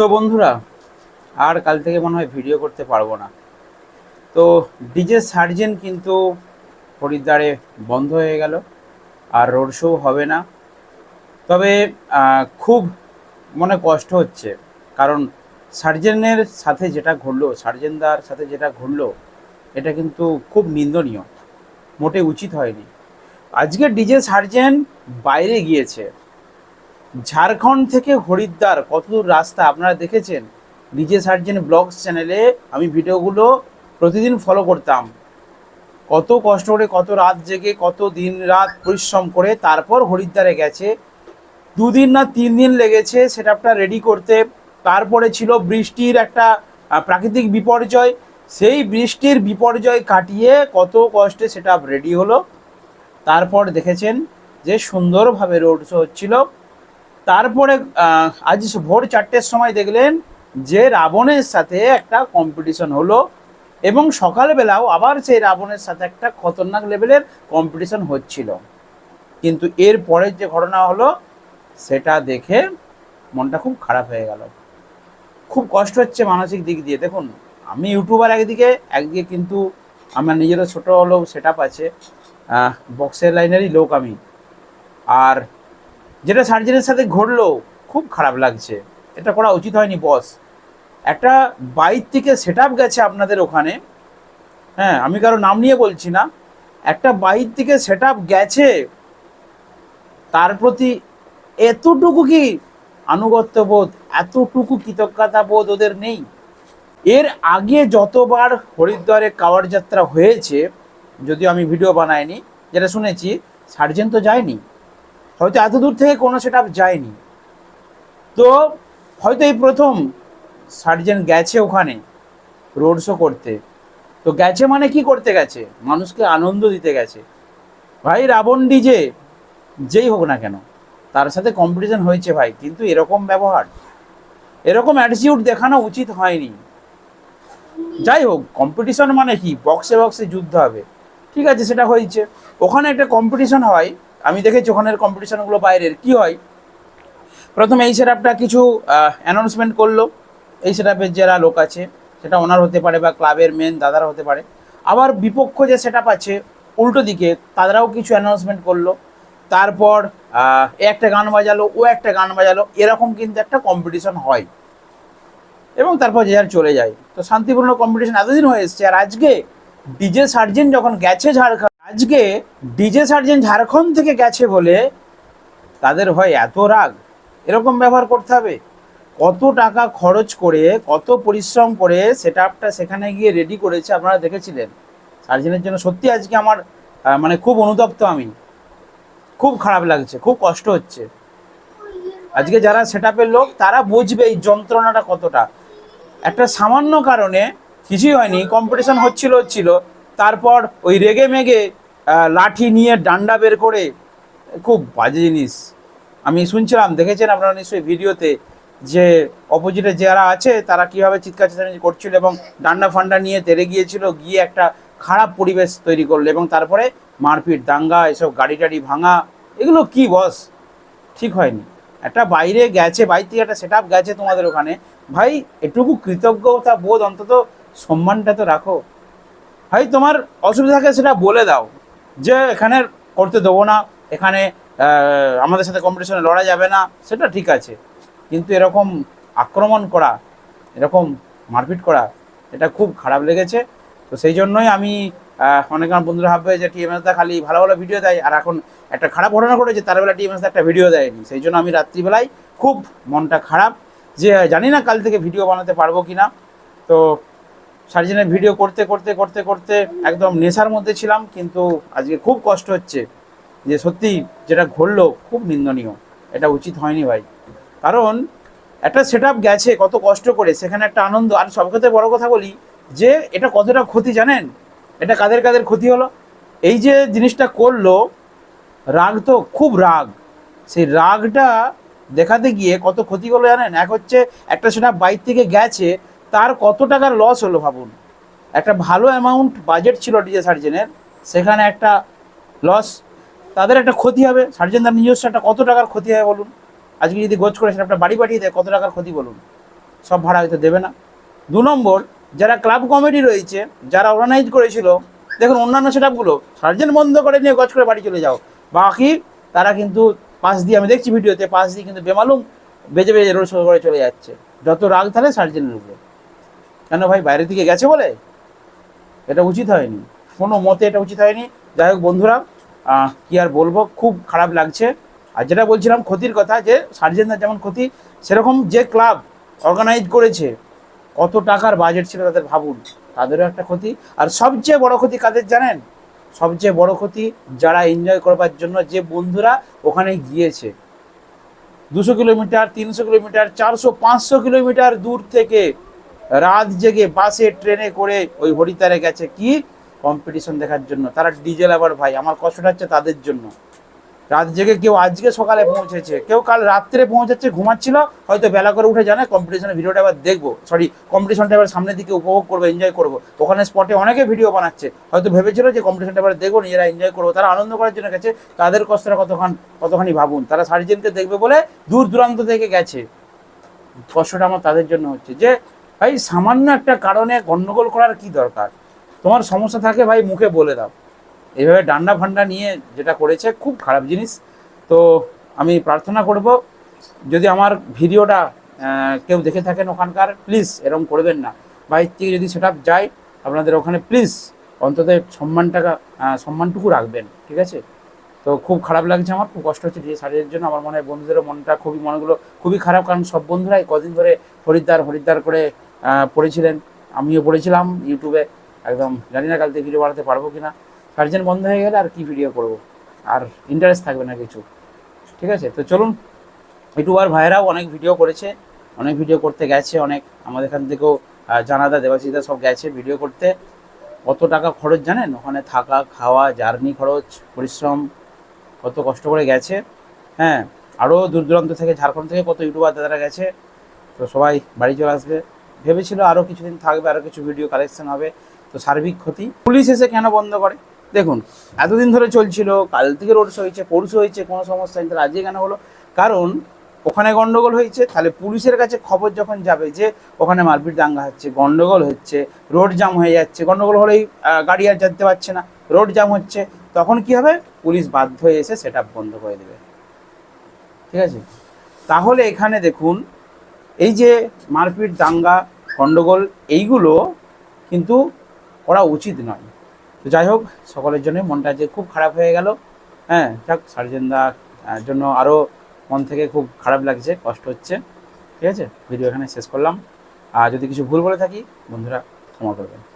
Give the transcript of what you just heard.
তো বন্ধুরা, আর কাল থেকে মনে হয় ভিডিও করতে পারব না। তো ডিজে সার্জেন কিন্তু হরিদ্বারে বন্ধ হয়ে গেল, আর রোড শো হবে না। তবে খুব মনে কষ্ট হচ্ছে, কারণ সার্জেনের সাথে যেটা ঘটলো, সার্জেনদার সাথে যেটা ঘটলো, এটা কিন্তু খুব নিন্দনীয় মোটে উচিত হয়নি। আজকে ডিজে সার্জেন বাইরে গিয়েছে ঝাড়খণ্ড থেকে হরিদ্বার কতদূর রাস্তা? আপনারা দেখেছেন ডিজে সার্জেন ব্লগস চ্যানেলে আমি ভিডিওগুলো প্রতিদিন ফলো করতাম। কত কষ্ট করে, কত রাত জেগে, কত দিন রাত পরিশ্রম করে তারপর হরিদ্বারে গেছে। দুদিন না তিন দিন লেগেছে সেটআপটা রেডি করতে। তারপরে ছিল বৃষ্টির একটা প্রাকৃতিক বিপর্যয়। সেই বৃষ্টির বিপর্যয় কাটিয়ে কত কষ্টে সেটআপ রেডি হলো। তারপর দেখেছেন যে সুন্দরভাবে রোড শো হচ্ছিল। তারপরে আজ ভোর চারটের সময় দেখলেন যে রাবণের সাথে একটা কম্পিটিশন হলো এবং সকালবেলাও আবার সেই রাবণের সাথে একটা খতরনাক লেভেলের কম্পিটিশন হচ্ছিল। কিন্তু এর পরের যে ঘটনা হলো, সেটা দেখে মনটা খুব খারাপ হয়ে গেল। খুব কষ্ট হচ্ছে মানসিক দিক দিয়ে। দেখুন, আমি ইউটিউবার একদিকে একদিকে কিন্তু আমার নিজেরও ছোটো হলেও সেট আছে। বক্সের লাইনেরই লোক আমি। আর যেটা সার্জেনের সাথে ঘটলো, খুব খারাপ লাগছে। এটা করা উচিত হয়নি, বস। একটা বাইক থেকে সেট গেছে আপনাদের ওখানে। হ্যাঁ আমি কারও নাম নিয়ে বলছি না। একটা বাইক থেকে সেট গেছে, তার প্রতি এতটুকু কি আনুগত্য বোধ এতটুকু কৃতজ্ঞতা বোধ ওদের নেই? এর আগে যতবার হরিদ্বারে কাওয়ার যাত্রা হয়েছে, যদিও আমি ভিডিও বানাইনি, যেটা শুনেছি, সার্জেন তো যায়নি। হয়তো এত দূর থেকে কোনো সেট আপ যায়নি। তো হয়তো এই প্রথম সার্জেন গেছে ওখানে রোড শো করতে। তো গেছে মানে কি করতে গেছে? মানুষকে আনন্দ দিতে গেছে। ভাই রাবণ ডিজে যেই হোক না কেন, তার সাথে কম্পিটিশন হয়েছে ভাই, কিন্তু এরকম ব্যবহার, এরকম অ্যাটিটিউড দেখানো উচিত হয়নি। যাই হোক কম্পিটিশন মানে কি? বক্সে বক্সে যুদ্ধ হবে। ঠিক আছে, সেটা হয়েছে। ওখানে একটা কম্পিটিশন হয় আমি দেখেছি ওখানের কম্পিটিশনগুলো বাইরের। কি হয়? প্রথমে এই সেটআপটা কিছু অ্যানাউন্সমেন্ট করল। এই সেটআপের যারা লোক আছে, সেটা ওনার হতে পারে বা ক্লাবের মেন দাদারা হতে পারে। আবার বিপক্ষ যে সেটআপ আছে, উল্টো দিকে তারাও কিছু অ্যানাউন্সমেন্ট করল। তারপর এ একটা গান বাজালো, ও একটা গান বাজালো, এরকম কিন্তু একটা কম্পিটিশন হয়। এবং তারপর যে চলে যায়। তো শান্তিপূর্ণ কম্পিটিশন এতদিন হয়ে এসছে। আর আজকে ডিজে সার্জেন যখন গেছে ঝাড়খণ্ড আজকে ডিজে সার্জেন ঝাড়খণ্ড থেকে গেছে বলে তাদের হয় এত রাগ। এরকম ব্যবহার করতে হবে। কত টাকা খরচ করে, কত পরিশ্রম করে সেট আপটা সেখানে গিয়ে রেডি করেছে আপনারা দেখেছিলেন। সার্জেনের জন্য সত্যি আজকে আমার মানে খুব অনুতপ্ত আমি। খুব খারাপ লাগছে, খুব কষ্ট হচ্ছে। আজকে যারা সেটআপের লোক, তারা বুঝবে এই যন্ত্রণাটা কতটা। একটা সামান্য কারণে কিছুই হয়নি কম্পিটিশন হচ্ছিল হচ্ছিল। তারপর ওই রেগে মেগে লাঠি নিয়ে ডান্ডা বের করে, খুব বাজে জিনিস। আমি শুনছিলাম, দেখেছেন আপনারা নিশ্চয়ই ভিডিওতে, যে অপোজিটে যারা আছে, তারা কীভাবে চিৎকার চেঁচামেচি করছিল এবং ডান্ডা ফান্ডা নিয়ে তেরে গিয়েছিল, গিয়ে একটা খারাপ পরিবেশ তৈরি করল এবং তারপরে মারপিট, দাঙ্গা, এসব গাড়ি টাড়ি ভাঙা, এগুলো কি বস? ঠিক হয়নি। একটা বাইরে গেছে, বাইরে থেকে একটা সেট গেছে তোমাদের ওখানে। ভাই, এটুকু কৃতজ্ঞতা বোধ অন্তত সম্মানটা তো রাখো। ভাই, তোমার অসুবিধা থাকে সেটা বলে দাও। যে এখানে করতে দেবো না, এখানে আমাদের সাথে কম্পিটিশনে লড়া যাবে না, সেটা ঠিক আছে। কিন্তু এরকম আক্রমণ করা, এরকম মারপিট করা, এটা খুব খারাপ লেগেছে। তো সেই জন্যই আমি অনেক আমার বন্ধুরা ভাববে যে টিএমএস দা খালি ভালো ভালো ভিডিও দেয়, আর এখন একটা খারাপ ঘটনা ঘটেছে, তার বেলা টিএমএসদা একটা ভিডিও দেয়নি। সেই জন্য আমি রাত্রিবেলায় খুব মনটা খারাপ, যে জানি না কাল থেকে ভিডিও বানাতে পারব কি না তো সার্জেনের ভিডিও করতে করতে করতে করতে একদম নেশার মধ্যে ছিলাম, কিন্তু আজকে খুব কষ্ট হচ্ছে যে সত্যি যেটা ঘটলো খুব নিন্দনীয়। এটা উচিত হয়নি ভাই। কারণ একটা সেট গেছে, কত কষ্ট করে, সেখানে একটা আনন্দ। আর সব ক্ষেত্রে বড় কথা বলি যে এটা কতটা ক্ষতি জানেন? এটা কাদের কাদের ক্ষতি হলো? এই যে জিনিসটা করল, রাগ তো খুব রাগ। সেই রাগটা দেখাতে গিয়ে কত ক্ষতি হলো জানেন? এক হচ্ছে একটা সেটা বাইর থেকে গেছে তার কত টাকার লস হলো ভাবুন? একটা ভালো অ্যামাউন্ট বাজেট ছিল ডিজে সার্জেনের সেখানে একটা লস তাদের একটা ক্ষতি হবে। সার্জেন তার নিজস্ব একটা কত টাকার ক্ষতি হয় বলুন? আজকে যদি গোছ করে সেটা একটা বাড়ি পাঠিয়ে দেয়, কত টাকার ক্ষতি বলুন? সব ভাড়া হয়তো দেবে না। দু নম্বর, যারা ক্লাব কমিটি রয়েছে, যারা অর্গানাইজ করেছিল, দেখুন অন্যান্য সেটআপগুলো সার্জেন বন্ধ করে নিয়ে গজ করে বাড়ি চলে যাও। বাকি, তারা কিন্তু পাশ দিয়ে, আমি দেখছি ভিডিওতে, পাশ দিয়ে কিন্তু বেমালুম বেজে বেজে রোড শো করে চলে যাচ্ছে। যত রাগ তাহলে সার্জেনের উপরে। কেন ভাই বাইরে থেকে গেছে বলে? এটা উচিত হয়নি। কোনো মতে এটা উচিত হয়নি। যাই হোক বন্ধুরা কি আর বলব? খুব খারাপ লাগছে। আর যেটা বলছিলাম ক্ষতির কথা, যে সার্জেনদের যেমন ক্ষতি, সেরকম যে ক্লাব অর্গানাইজ করেছে, কত টাকার বাজেট ছিল তাদের ভাবুন। তাদেরও একটা ক্ষতি। আর সবচেয়ে বড় ক্ষতি কাদের জানেন? সবচেয়ে বড় ক্ষতি যারা এনজয় করবার জন্য যে বন্ধুরা ওখানে গিয়েছে। দুশো কিলোমিটার, তিনশো কিলোমিটার, চারশো, পাঁচশো কিলোমিটার দূর থেকে রাত জেগে বাসে, ট্রেনে করে ওই হরিদ্বারে গেছে। কি কম্পিটিশন দেখার জন্য? তারা ডিজেল আবার ভাই, আমার কষ্টটা হচ্ছে তাদের জন্য। রাত জেগে কেউ আজকে সকালে পৌঁছেছে, কেউ কাল রাত্রে পৌঁছাচ্ছে ঘুমাচ্ছিল, হয়তো বেলা করে উঠে জানে কম্পিটিশনের ভিডিওটা এবার দেখব। সরি কম্পিটিশনটা এবার সামনের দিকে উপভোগ করব এনজয় করব। ওখানে স্পটে অনেকে ভিডিও বানাচ্ছে, হয়তো ভেবেছিল যে কম্পিটিশনটা এবার দেখব, নিজেরা এনজয় করব। তারা আনন্দ করার জন্য গেছে, তাদের কষ্টটা কতক্ষণ কতখানি ভাবুন। তারা সার্জেনকে দেখবে বলে দূর দূরান্ত থেকে গেছে। কষ্টটা আমার তাদের জন্য হচ্ছে যে ভাই সামান্য একটা কারণে গন্ডগোল করার কি দরকার? তোমার সমস্যা থাকে ভাই মুখে বলে দাও। এইভাবে ডান্ডা ফান্ডা নিয়ে যেটা করেছে খুব খারাপ জিনিস। তো আমি প্রার্থনা করব যদি আমার ভিডিওটা কেউ দেখে থাকেন ওখানকার প্লিজ এরকম করবেন না। বাইর থেকে যদি সেটা যায় আপনাদের ওখানে প্লিজ অন্তত সম্মানটাকা আহ, সম্মানটুকু রাখবেন ঠিক আছে? তো খুব খারাপ লাগছে আমার খুব কষ্ট হচ্ছে ডিজে সার্জের জন্য। আমার মনে হয় বন্ধুদেরও মনটা খুবই মনগুলো খুবই খারাপ কারণ সব বন্ধুরাই কদিন ধরে হরিদ্বার হরিদ্বার করে পড়েছিলেন। আমিও পড়েছিলাম ইউটিউবে। একদম জানি না কাল থেকে ভিডিও বাড়াতে পারব কি না সার্জেন বন্ধ হয়ে গেলে আর কি ভিডিও করব? আর ইন্টারেস্ট থাকবে না কিছু। ঠিক আছে? তো চলুন ইউটিউবার ভাইয়েরাও অনেক ভিডিও করেছে, অনেক ভিডিও করতে গেছে, অনেক আমাদের এখান থেকেও জানাদা দেবাশিদা সব গেছে ভিডিও করতে। কত টাকা খরচ জানেন? ওখানে থাকা, খাওয়া, জার্নি খরচ, পরিশ্রম, কত কষ্ট করে গেছে। হ্যাঁ আরও দূর দূরান্ত থেকে ঝাড়খণ্ড থেকে কত ইউটিউবার দাদারা গেছে। তো সবাই বাড়ি চলে আসবে। ভেবেছিল আরও কিছুদিন থাকবে আরও কিছু ভিডিও কালেকশন হবে, তো সার্বিক ক্ষতি। পুলিশ এসে কেন বন্ধ করে? দেখুন, এতদিন ধরে চলছিল, কাল থেকে রোড শো হয়েছে, পরশু হয়েছে, কোনো সমস্যা নেই, তাহলে আজকে কেন হলো? কারণ ওখানে গন্ডগোল হয়েছে, তাহলে পুলিশের কাছে খবর যখন যাবে যে ওখানে মারপিট দাঙ্গা হচ্ছে, গন্ডগোল হচ্ছে রোড জাম হয়ে যাচ্ছে, গন্ডগোল হলেই গাড়ি আর যেতে পারছে না রোড জাম হচ্ছে, তখন কি হবে? পুলিশ বাধ্য হয়ে এসে সেটা বন্ধ করে দেবে। ঠিক আছে? তাহলে এখানে দেখুন এই যে মারপিট, দাঙ্গা, গন্ডগোল, এইগুলো কিন্তু করা উচিত নয়। তো যাই হোক, সকলের জন্য মনটা যে খুব খারাপ হয়ে গেল। হ্যাঁ যাক সার্জেনদার জন্য আরও মন থেকে খুব খারাপ লাগছে, কষ্ট হচ্ছে। ঠিক আছে? ভিডিও এখানে শেষ করলাম। আর যদি কিছু ভুল বলে থাকি, বন্ধুরা ক্ষমা করবেন।